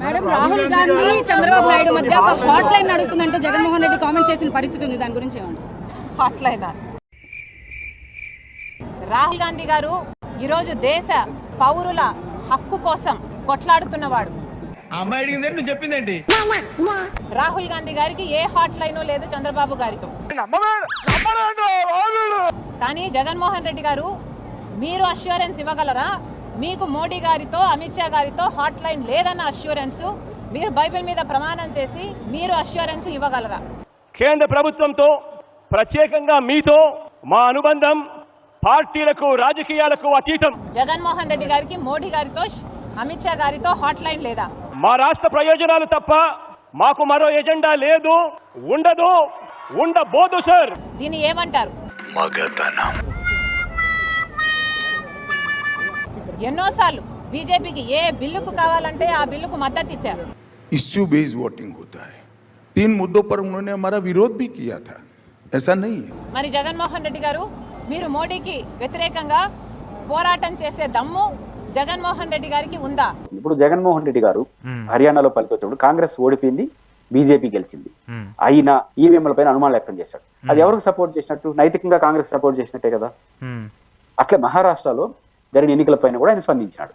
Madam Rahul Gandhi Chandrababu Naidu మధ్య ఒక hot line నడుస్తుందంటే జగన్మోహన్ రెడ్డి కామెంట్ చేసిన పరిస్థితి ఉంది. దాని గురించి ఏమంటారు? అట్లయినా రాహుల్ గాంధీ గారు ఈరోజు దేశ పౌరుల హక్కు కోసం కొట్లాడుతున్నవాడు. చెప్పిందేంటి? రాహుల్ గాంధీ గారికి ఏ హాట్ లైన్ లేదు చంద్రబాబు గారితో. కానీ జగన్మోహన్ రెడ్డి గారు మీరు అష్యూరెన్స్ ఇవ్వగలరా? మీకు మోడీ గారితో అమిత్ షా గారితో హాట్ లైన్ లేదన్న అష్యూరెన్స్ మీరు బైబిల్ మీద ప్రమాణం చేసి మీరు అష్యూరెన్స్ ఇవ్వగలరా? కేంద్ర ప్రభుత్వంతో ప్రత్యేకంగా మీతో మా అనుబంధం పార్టీలకు రాజకీయాలకు అతీతం. జగన్మోహన్ రెడ్డి గారికి మోడీ గారితో అమిత్ షా గారితో హాట్ లైన్ లేదా? మా రాష్ట్ర ప్రయోజనాలు తప్ప మాకు మరో ఎజెండా లేదు ఉండదు ఉండబోదు సార్. దీన్ని ఏమంటారు? ఎన్నోసార్లు బీజేపీకి ఏ బిల్లుకు కావాలంటే ఆ బిల్లుకు మద్దతు ఇచ్చారు इश्यू बेस्ड वोटिंग होता है तीन मुद्दों पर उन्होंने हमारा विरोध भी किया था ऐसा नहीं है మరి జగన్మోహన్ రెడ్డి గారు మీరు మోడీకి వ్యతిరేకంగా పోరాటం చేసే దమ్ము జగన్మోహన్ రెడ్డి గారికి ఉందా ఇప్పుడు జగన్మోహన్ రెడ్డి గారు హర్యానాలో పలికొచ్చినప్పుడు కాంగ్రెస్ ఓడిపోయింది బీజేపీ గెలిచింది అయినా ఈవీఎంల పైన అనుమానం వ్యక్తం చేశాడు అది ఎవరికి సపోర్ట్ చేసినట్టు నైతికంగా కాంగ్రెస్ సపోర్ట్ చేసినట్టే కదా అట్లా మహారాష్ట్రలో జరిగిన ఎన్నికల పైన కూడా ఆయన స్పందించినాడు.